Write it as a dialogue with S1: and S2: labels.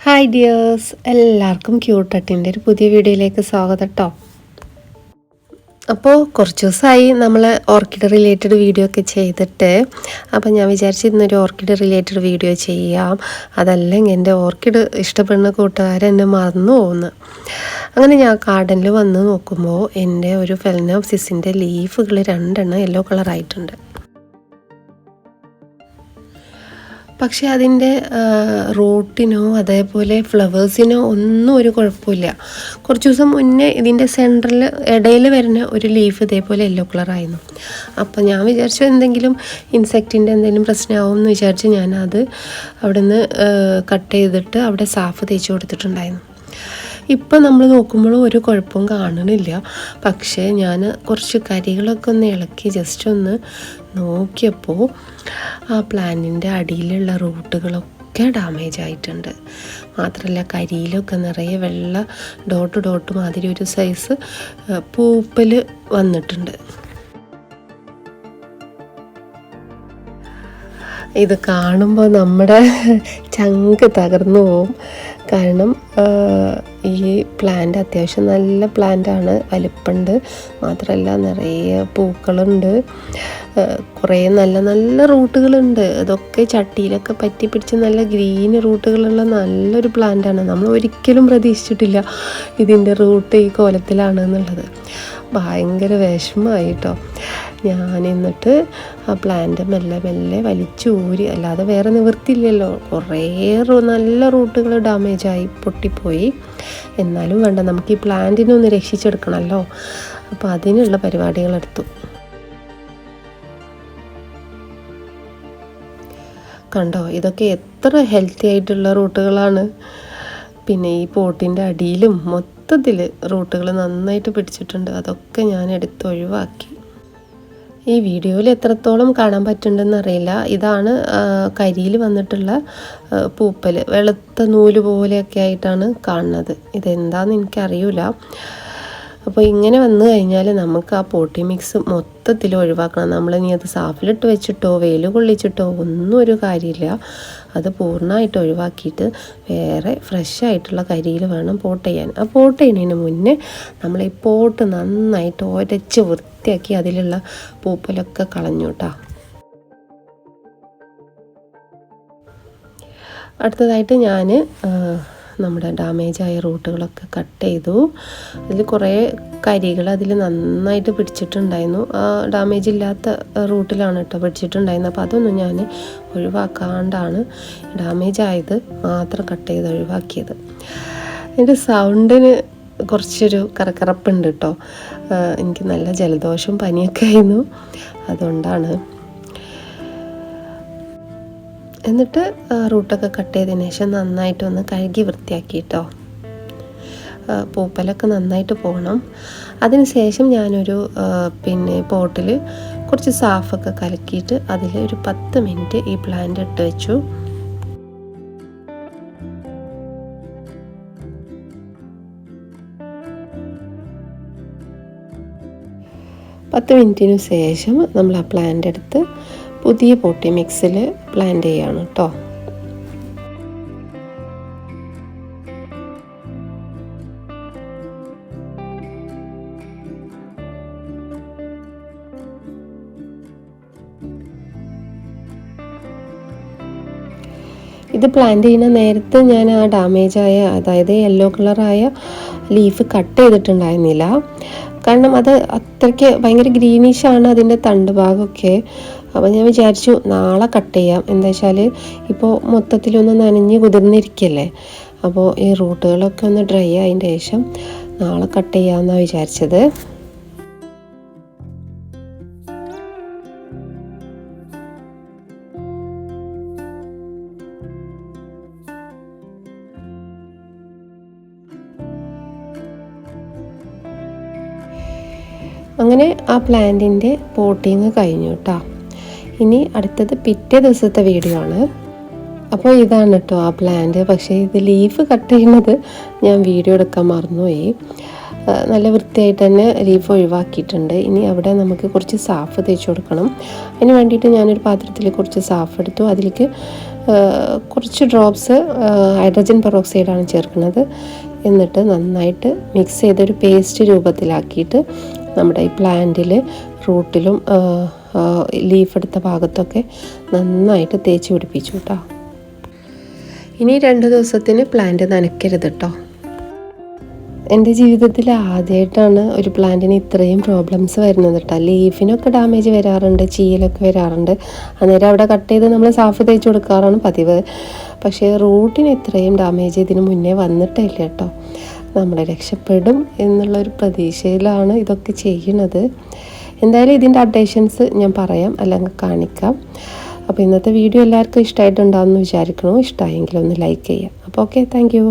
S1: Hi dears എല്ലാവർക്കും ക്യൂട്ടട്ടിന്റെ ഒരു പുതിയ വീഡിയോയിലേക്ക് സ്വാഗതം കേട്ടോ അപ്പോൾ കുറച്ച് ദിവസമായി നമ്മൾ ഓർക്കിഡ് റിലേറ്റഡ് വീഡിയോ ഒക്കെ ചെയ്തിട്ട് അപ്പോൾ ഞാൻ വിചാരിച്ചു ഇന്നൊരു ഓർക്കിഡ് റിലേറ്റഡ് വീഡിയോ ചെയ്യാം. അതല്ലെങ്കിൽ എന്റെ ഓർക്കിഡ് ഇഷ്ടപ്പെടുന്ന കൂട്ടുകാരെന്നെ മറന്നു പോകുന്നു. അങ്ങനെ ഞാൻ ഗാർഡനിൽ വന്ന് നോക്കുമ്പോൾ എന്റെ ഒരു ഫെലനോപ്സിസിന്റെ ലീഫുകൾ രണ്ടെണ്ണം യെല്ലോ കളറായിട്ടുണ്ട് പക്ഷെ അതിന്റെ റൂട്ടിനോ അതേപോലെ ഫ്ലവേഴ്സിനോ ഒന്നും ഒരു കുഴപ്പമില്ല. കുറച്ച് ദിവസം മുന്നേ ഇതിന്റെ സെന്ററിൽ ഇടയിൽ വരുന്ന ഒരു ലീഫ് ഇതേപോലെ യെല്ലോ കളറായിരുന്നു. അപ്പോൾ ഞാൻ വിചാരിച്ചു എന്തെങ്കിലും ഇൻസെക്റ്റിന്റെ എന്തെങ്കിലും പ്രശ്നമാവും എന്ന് വിചാരിച്ച് ഞാനത് അവിടെ നിന്ന് കട്ട് ചെയ്തിട്ട് അവിടെ സാഫ് തേച്ച് കൊടുത്തിട്ടുണ്ടായിരുന്നു. ഇപ്പം നമ്മൾ നോക്കുമ്പോഴും ഒരു കുഴപ്പവും കാണണില്ല. പക്ഷേ ഞാൻ കുറച്ച് കരികളൊക്കെ ഒന്ന് ഇളക്കി ജസ്റ്റ് ഒന്ന് നോക്കിയപ്പോൾ ആ പ്ലാന്റിന്റെ അടിയിലുള്ള റൂട്ടുകളൊക്കെ ഒക്കെ ഡാമേജ് ആയിട്ടുണ്ട്. മാത്രമല്ല കരിയിലൊക്കെ നിറയെ വെള്ള ഡോട്ട് ഡോട്ട് മാതിരി ഒരു സൈസ് പൂപ്പൽ വന്നിട്ടുണ്ട്. ഇത് കാണുമ്പോൾ നമ്മുടെ ചങ്ക് തകർന്നു പോവും. കാരണം ഈ പ്ലാന്റ് അത്യാവശ്യം നല്ല പ്ലാന്റാണ് വലിപ്പുണ്ട്. മാത്രമല്ല നിറയെ പൂക്കളുണ്ട്. കുറേ നല്ല നല്ല റൂട്ടുകളുണ്ട്. അതൊക്കെ ചട്ടിയിലൊക്കെ പറ്റി പിടിച്ച് നല്ല ഗ്രീൻ റൂട്ടുകളുള്ള നല്ലൊരു പ്ലാന്റാണ് നമ്മൾ ഒരിക്കലും പ്രതീക്ഷിച്ചിട്ടില്ല ഇതിന്റെ റൂട്ട് ഈ കോലത്തിലാണ് എന്നുള്ളത് ഭയങ്കര വിഷമമായി കേട്ടോ ഞാൻ എന്നിട്ട് ആ പ്ലാന്റ് മെല്ലെ മെല്ലെ വലിച്ചൂരി. അല്ലാതെ വേറെ നിവൃത്തിയില്ലല്ലോ. കുറേ നല്ല റൂട്ടുകൾ ഡാമേജായി പൊട്ടിപ്പോയി. എന്നാലും വേണ്ട നമുക്ക് ഈ പ്ലാന്റിനെ ഒന്ന് രക്ഷിച്ചെടുക്കണമല്ലോ അപ്പോൾ അതിനുള്ള പരിപാടികളെടുത്തു കണ്ടോ ഇതൊക്കെ എത്ര ഹെൽത്തി ആയിട്ടുള്ള റൂട്ടുകളാണ്. പിന്നെ ഈ പോട്ടിന്റെ അടിയിലും മൊത്തത്തിൽ റൂട്ടുകൾ നന്നായിട്ട് പിടിച്ചിട്ടുണ്ട്. അതൊക്കെ ഞാൻ എടുത്ത് ഒഴിവാക്കി. ഈ വീഡിയോയിൽ എത്രത്തോളം കാണാൻ പറ്റുന്നുണ്ടെന്ന് അറിയില്ല ഇതാണ് കരിയിൽ വന്നിട്ടുള്ള പൂപ്പൽ വെളുത്ത നൂൽ പോലെയൊക്കെ ആയിട്ടാണ് കാണുന്നത്. ഇതെന്താണെന്ന് എനിക്കറിയില്ല അപ്പോൾ ഇങ്ങനെ വന്നു കഴിഞ്ഞാൽ നമുക്ക് ആ പോട്ടി മിക്സ് മൊത്തത്തിൽ ഒഴിവാക്കണം. നമ്മൾ ഇനി അത് സാഫിലിട്ട് വെച്ചിട്ടോ വെയിൽ കൊള്ളിച്ചിട്ടോ ഒന്നും ഒരു കാര്യമില്ല. അത് പൂർണമായിട്ട് ഒഴിവാക്കിയിട്ട് വേറെ ഫ്രഷ് ആയിട്ടുള്ള കരിയിൽ വേണം പോട്ട് ചെയ്യാൻ. ആ പോട്ട് ചെയ്യുന്നതിന് മുന്നേ നമ്മൾ ഈ പോട്ട് നന്നായിട്ട് ഒരച്ച് വൃത്തിയാക്കി അതിലുള്ള പൂപ്പലൊക്കെ കളഞ്ഞു കേട്ടോ. അടുത്തതായിട്ട് ഞാൻ നമ്മുടെ ഡാമേജ് ആയ റൂട്ടുകളൊക്കെ കട്ട് ചെയ്തു. അതിൽ കുറേ കരികൾ അതിൽ നന്നായിട്ട് പിടിച്ചിട്ടുണ്ടായിരുന്നു. ആ ഡാമേജ് ഇല്ലാത്ത റൂട്ടിലാണ് കേട്ടോ പിടിച്ചിട്ടുണ്ടായിരുന്നത്. അപ്പോൾ അതൊന്നും ഞാൻ ഒഴിവാക്കാണ്ടാണ് ഡാമേജ് ആയത് മാത്രം കട്ട് ചെയ്ത് ഒഴിവാക്കിയത്. എന്റെ സൗണ്ടിന് കുറച്ചൊരു കറക്കറപ്പുണ്ട് കേട്ടോ. എനിക്ക് നല്ല ജലദോഷം പനിയൊക്കെ ആയിരുന്നു. അതുകൊണ്ടാണ് എന്നിട്ട് റൂട്ടൊക്കെ കട്ട് ചെയ്തതിന് ശേഷം നന്നായിട്ടൊന്ന് കഴുകി വൃത്തിയാക്കി കേട്ടോ പൂപ്പലൊക്കെ നന്നായിട്ട് പോകണം അതിന് ശേഷം ഞാനൊരു പിന്നെ പോട്ടിൽ കുറച്ച് സാഫൊക്കെ കലക്കിയിട്ട് അതിൽ ഒരു പത്ത് മിനിറ്റ് ഈ പ്ലാന്റ് ഇട്ട് വെച്ചു. പത്ത് മിനിറ്റിന് ശേഷം നമ്മൾ ആ പ്ലാന്റ് എടുത്ത് പുതിയ പോട്ടി മിക്സിൽ പ്ലാന്റ് ചെയ്യാണ് കേട്ടോ ഇത് പ്ലാന്റ് ചെയ്യുന്ന നേരത്തെ ഞാൻ ആ ഡാമേജായ അതായത് യെല്ലോ കളറായ ലീഫ് കട്ട് ചെയ്തിട്ടുണ്ടായിരുന്നില്ല. കാരണം അത് അത്രയ്ക്ക് ഭയങ്കര ഗ്രീനിഷാണ് അതിന്റെ തണ്ട് ഭാഗമൊക്കെ. അപ്പോൾ ഞാൻ വിചാരിച്ചു നാളെ കട്ട് ചെയ്യാം. എന്താ വെച്ചാൽ ഇപ്പോൾ മൊത്തത്തിലൊന്ന് നനഞ്ഞ് കുതിർന്നിരിക്കല്ലേ. അപ്പോൾ ഈ റൂട്ടുകളൊക്കെ ഒന്ന് ഡ്രൈ ആയതിന്റെ ശേഷം നാളെ കട്ട് ചെയ്യാമെന്നാണ് വിചാരിച്ചത്. അങ്ങനെ ആ പ്ലാന്റിന്റെ പോട്ടിങ് കഴിഞ്ഞു കേട്ടോ ഇനി അടുത്തത് പിറ്റേ ദിവസത്തെ വീഡിയോ ആണ്. അപ്പോൾ ഇതാണ് കേട്ടോ ആ പ്ലാന്റ് പക്ഷേ ഇത് ലീഫ് കട്ട് ചെയ്യുന്നത് ഞാൻ വീഡിയോ എടുക്കാൻ മറന്നുപോയി. നല്ല വൃത്തിയായിട്ട് തന്നെ ലീഫ് ഒഴിവാക്കിയിട്ടുണ്ട്. ഇനി അവിടെ നമുക്ക് കുറച്ച് സാഫ് തേച്ച് കൊടുക്കണം. അതിന് വേണ്ടിയിട്ട് ഞാനൊരു പാത്രത്തിൽ കുറച്ച് സാഫ് എടുത്തു. അതിലേക്ക് കുറച്ച് ഡ്രോപ്സ് ഹൈഡ്രജൻ പെറോക്സൈഡാണ് ചേർക്കുന്നത്. എന്നിട്ട് നന്നായിട്ട് മിക്സ് ചെയ്തൊരു പേസ്റ്റ് രൂപത്തിലാക്കിയിട്ട് നമ്മുടെ ഈ പ്ലാന്റിൽ റൂട്ടിലും ലീഫ് എടുത്ത ഭാഗത്തൊക്കെ നന്നായിട്ട് തേച്ച് പിടിപ്പിച്ചു കേട്ടോ ഇനി രണ്ട് ദിവസത്തിന് പ്ലാന്റ് നനയ്ക്കരുത് കേട്ടോ എന്റെ ജീവിതത്തിൽ ആദ്യമായിട്ടാണ് ഒരു പ്ലാന്റിന് ഇത്രയും പ്രോബ്ലംസ് വരുന്നത് കേട്ടോ ലീഫിനൊക്കെ ഡാമേജ് വരാറുണ്ട് ചീലൊക്കെ വരാറുണ്ട്. അന്നേരം അവിടെ കട്ട് ചെയ്ത് നമ്മൾ സാഫ് തേച്ച് കൊടുക്കാറാണ് പതിവ്. പക്ഷേ റൂട്ടിന് ഇത്രയും ഡാമേജ് ഇതിന് മുന്നേ വന്നിട്ടില്ല കേട്ടോ നമ്മൾ രക്ഷപ്പെടും എന്നുള്ളൊരു പ്രതീക്ഷയിലാണ് ഇതൊക്കെ ചെയ്യുന്നത്. എന്തായാലും ഇതിന്റെ അപ്ഡേഷൻസ് ഞാൻ പറയാം അല്ലെങ്കിൽ കാണിക്കാം. അപ്പോൾ ഇന്നത്തെ വീഡിയോ എല്ലാവർക്കും ഇഷ്ടമായിട്ടുണ്ടാകുമെന്ന് വിചാരിക്കണോ ഇഷ്ടമായെങ്കിൽ ഒന്ന് ലൈക്ക് ചെയ്യാം അപ്പോൾ ഓക്കെ താങ്ക്